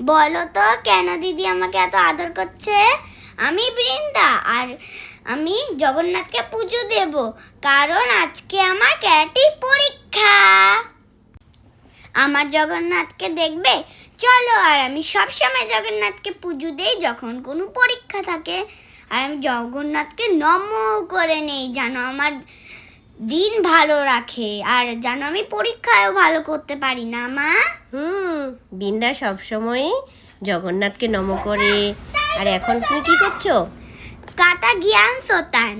বলো তো, কেন দিদি আমাকে এত আদর করছে? আমি বৃন্দা, আর আমি জগন্নাথকে পুজো দেব, কারণ আজকে আমার ক্যারাটি পরীক্ষা। আমার জগন্নাথকে দেখবে? চলো, আর আমি সবসময় জগন্নাথকে পুজো দেই যখন কোনো পরীক্ষা থাকে। আর আমি জগন্নাথকে নম করে নেই যেন আমার দিন ভালো রাখে। আর যেন আমি পরীক্ষায়ও ভালো করতে পারি না মা। হুম বিন্দা সবসময় জগন্নাথকে নম করে। আর এখন তুমি কি করছ? কাটা জ্ঞান সোতান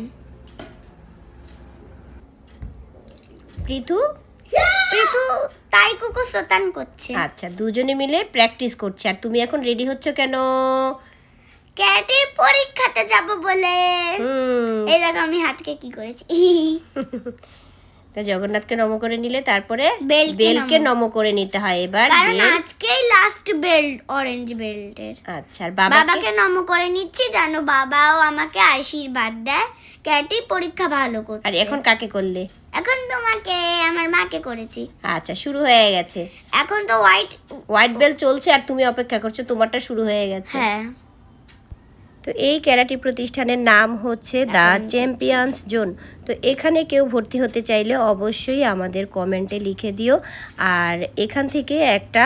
পৃথু? পৃথু তাই কুকু সোতান করছে। আচ্ছা দুজনে মিলে প্র্যাকটিস করছে। আর তুমি এখন রেডি হচ্ছ কেন? ক্যাটের পরীক্ষাতে যাব বলে। এই দেখো আমি হাতকে কি করেছি। তা জগন্নাথকে নম করে নিলে তারপরে বেলকে নম। করে নিতে হয়। এবার কারণ আজকেই লাস্ট বেল্ট অরেঞ্জ বেল্টের আচ্ছা আর বাবাকে নম করে নিচ্ছি যেন বাবাও আমাকে আশীর্বাদ দেয়। ক্যাটি পরীক্ষা ভালো করতে। আর এখন কাকে করলে? এখন তোমাকে আমার মাকে করেছি। আচ্ছা শুরু হয়ে গেছে। এখন তো হোয়াইট হোয়াইট বেল চলছে আর তুমি অপেক্ষা করছ তোমারটা শুরু হয়ে গেছে। হ্যাঁ। তো এই ক্যারাটি প্রতিষ্ঠানের নাম হচ্ছে দ্য চ্যাম্পিয়ন্স জোন। তো এখানে কেউ ভর্তি হতে চাইলে অবশ্যই আমাদের কমেন্টে লিখে দিও। আর এখান থেকে একটা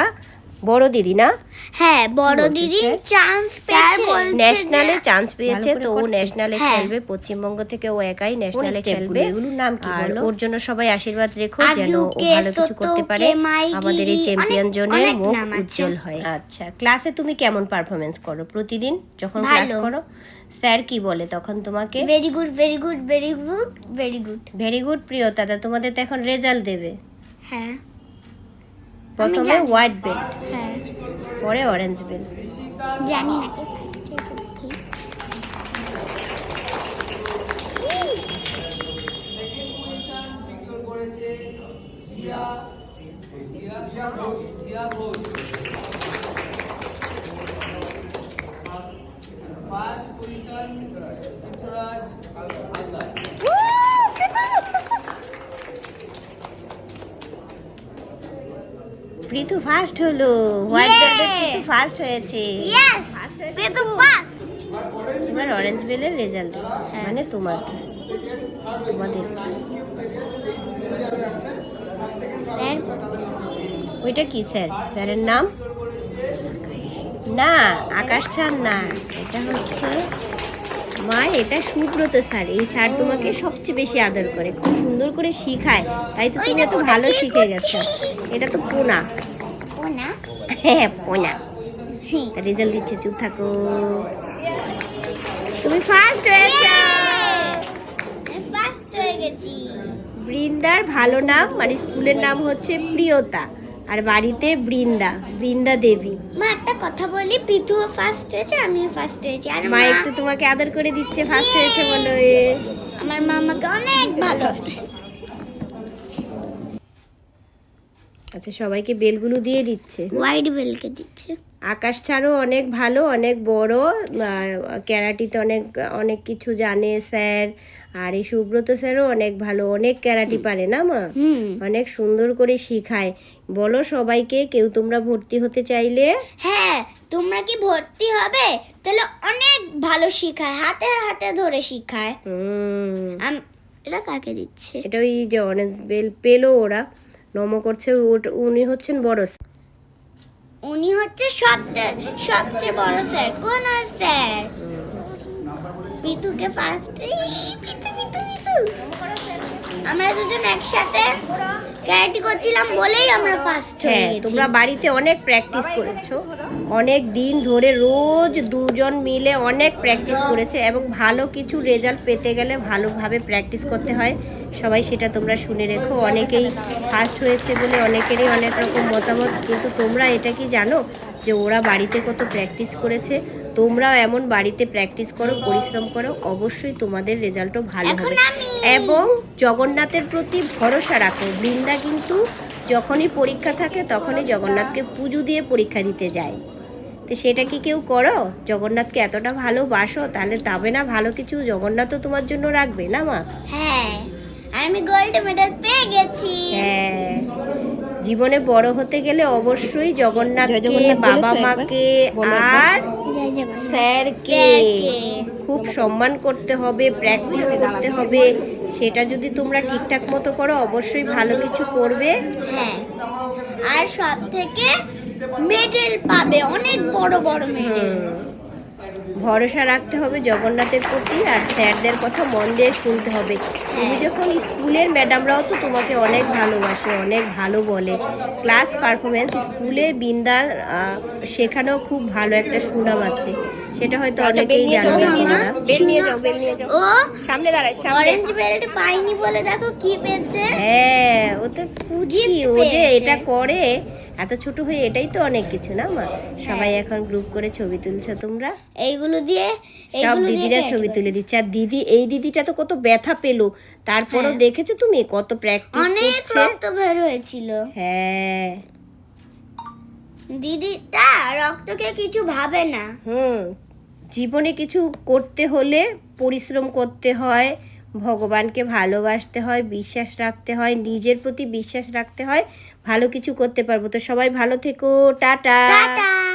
বড় দিদি না? হ্যাঁ বড় দিদি চান্স পেয়েছে ন্যাশনালে চান্স পেয়েছে তো ও। ন্যাশনালে হ্যাঁ। খেলবে পশ্চিমবঙ্গ থেকে ও একাই ন্যাশনালে খেলবে। গুলো? এগুলোর নাম কি আর বলো? ওর জন্য সবাই আশীর্বাদ রেখো যেন ও ভালো কিছু করতে পারে। আমাদের এই চ্যাম্পিয়ন জনের মুখ উজ্জ্বল হয়। আচ্ছা ক্লাসে তুমি কেমন পারফরমেন্স করো? প্রতিদিন যখন ক্লাস করো স্যার কি বলে তখন তোমাকে? Very good very good very good very good very good Priyota তা তোমাদের তো এখন রেজাল্ট দেবে। হ্যাঁ। প্রথমে হোয়াইট বেল্ট হ্যাঁ। পরে অরেঞ্জ বেল্ট জানি না কে প্রীতু ফার্স্ট হলো। হোয়াইট! বেল্টের প্রীতু ফার্স্ট হয়েছে। Yes, তে তো ফার্স্ট এবার অরেঞ্জ বেলের রেজাল্ট মানে তোমাকে। তোমাদের। স্যার? ওইটা কি স্যার? স্যারের নাম? না আকাশ স্যার না। এটা হচ্ছে মা এটা সুব্রত স্যার। এই স্যার তোমাকে সবচেয়ে বেশি আদর করে খুব সুন্দর করে শিখায়। তাই তো তুমি এত ভালো শিখে গেছো। এটা তো পোনা। ও না হ্যাঁ পোনা। রেজাল্ট দিচ্ছে চুপ থাকো। তুমি ফার্স্ট হয়েছো ফার্স্ট হয়ে গেছি। বৃন্দার ভালো নাম মানে স্কুলের নাম হচ্ছে প্রিয়তা। আর বাড়িতে বৃন্দা বৃন্দা দেবী। মা একটা কথা বলি পিতুও ফার্স্ট হয়েছে আমিও ফার্স্ট হয়েছি। আর মা একটু তোমাকে আদর করে দিচ্ছে ফার্স্ট হয়েছে বলো এ। আমার মা আমাকে অনেক ভালো। আচ্ছা সবাইকে বেলগুলো দিয়ে দিচ্ছে। হোয়াইট বেলকে দিচ্ছে। আকাশ ছাড়ও অনেক ভালো অনেক বড় ক্যারাটিতে অনেক অনেক কিছু জানে স্যার আর এই সুব্রত স্যারও অনেক ভালো অনেক ক্যারাটি পারে না মা? হুম। অনেক সুন্দর করে শিখায়। বলো সবাইকে কেউ তোমরা ভর্তি হতে চাইলে? হ্যাঁ তোমরা কি ভর্তি হবে? তাহলে অনেক ভালো শিখায় হাতে হাতে ধরে শিখায়। হুম। আম- এটা কাকে দিচ্ছে? এটা ওই যে অনেক বেল পেল ওরা। নম করছে ওট- উনি হচ্ছেন বড় স্যার। উনি হচ্ছে সবচেয়ে সবচেয়ে বড় স্যার। কোন আর স্যার? পিতুকে ফার্স্ট পিতু পিতু পিতু আমরা দুজন একসাথে ক্যারাটি করছিলাম বলেই আমরা ফার্স্ট হয়ে হ্যাঁ তোমরা বাড়িতে অনেক প্র্যাকটিস করেছ। অনেক দিন ধরে রোজ দুজন মিলে অনেক প্র্যাকটিস করেছে এবং ভালো কিছু রেজাল্ট পেতে গেলে ভালোভাবে প্র্যাকটিস করতে হয়। সবাই সেটা তোমরা শুনে রেখো। অনেকেই ফার্স্ট হয়েছে বলে অনেকেরই অনেক রকম মতামত কিন্তু তোমরা এটা কি জানো যে ওরা বাড়িতে কত প্র্যাকটিস করেছে? তোমরাও এমন বাড়িতে প্র্যাকটিস করো পরিশ্রম করো অবশ্যই তোমাদের রেজাল্টও ভালো হবে। এবং জগন্নাথের প্রতি ভরসা রাখো। বৃন্দা কিন্তু যখনই পরীক্ষা থাকে তখনই জগন্নাথকে পুজো দিয়ে পরীক্ষা দিতে যায়। তো সেটা কি কেউ করো? জগন্নাথকে এতটা ভালোবাসো তাহলে তবে না ভালো কিছু জগন্নাথও তোমার জন্য রাখবে না মা? হ্যাঁ আমি গোল্ড মেডেল পেয়ে গেছি। হ্যাঁ জীবনে বড় হতে গেলে অবশ্যই জগন্নাথকে বাবা মাকে আর স্যারকে স্যারকে। খুব সম্মান করতে হবে প্র্যাকটিস করতে হবে। সেটা যদি তোমরা ঠিকঠাক মতো করো অবশ্যই ভালো কিছু করবে। হ্যাঁ আর সব থেকে মেডেল পাবে অনেক বড় বড় মেডেল। ভরসা রাখতে হবে জগন্নাথের প্রতি আর স্যারদের কথা মন দিয়ে শুনতে হবে। তুমি যখন স্কুলের ম্যাডামরাও তো তোমাকে অনেক ভালোবাসে অনেক ভালো বলে। ক্লাস পারফরমেন্স স্কুলে বিন্দার শেখানো খুব ভালো একটা সুনাম আছে। সেটা হয়তো অনেকেই জানো না তোমরা যাও বেল যাও। ও সামনে দাঁড়ায় সামনে। অরেঞ্জ বেল্ট পাইনি বলে দেখো কি পেয়েছে। হ্যাঁ ও তো পুজি ও যে এটা করে এত ছোট হয়ে এটাই তো অনেক কিছু না মা? সবাই এখন গ্রুপ করে ছবি তুলছো তোমরা? এইগুলো দিয়ে সব দিদিরা ছবি তুলে দিচ্ছে। আর দিদি এই দিদিটা তো কত ব্যথা পেল। তারপরও দেখেছ তুমি কত প্র্যাকটিস হ্যাঁ। অনেক রক্ত বের হয়েছিল। হ্যাঁ। দিদিটা রক্তকে কিছু ভাবে না। হুম। জীবনে কিছু করতে হলে পরিশ্রম করতে হয় ভগবানকে ভালোবাসতে হয়, বিশ্বাস রাখতে হয়, নিজের প্রতি বিশ্বাস রাখতে হয়, ভালো কিছু করতে পারব। তো সবাই ভালো থেকো, টাটা।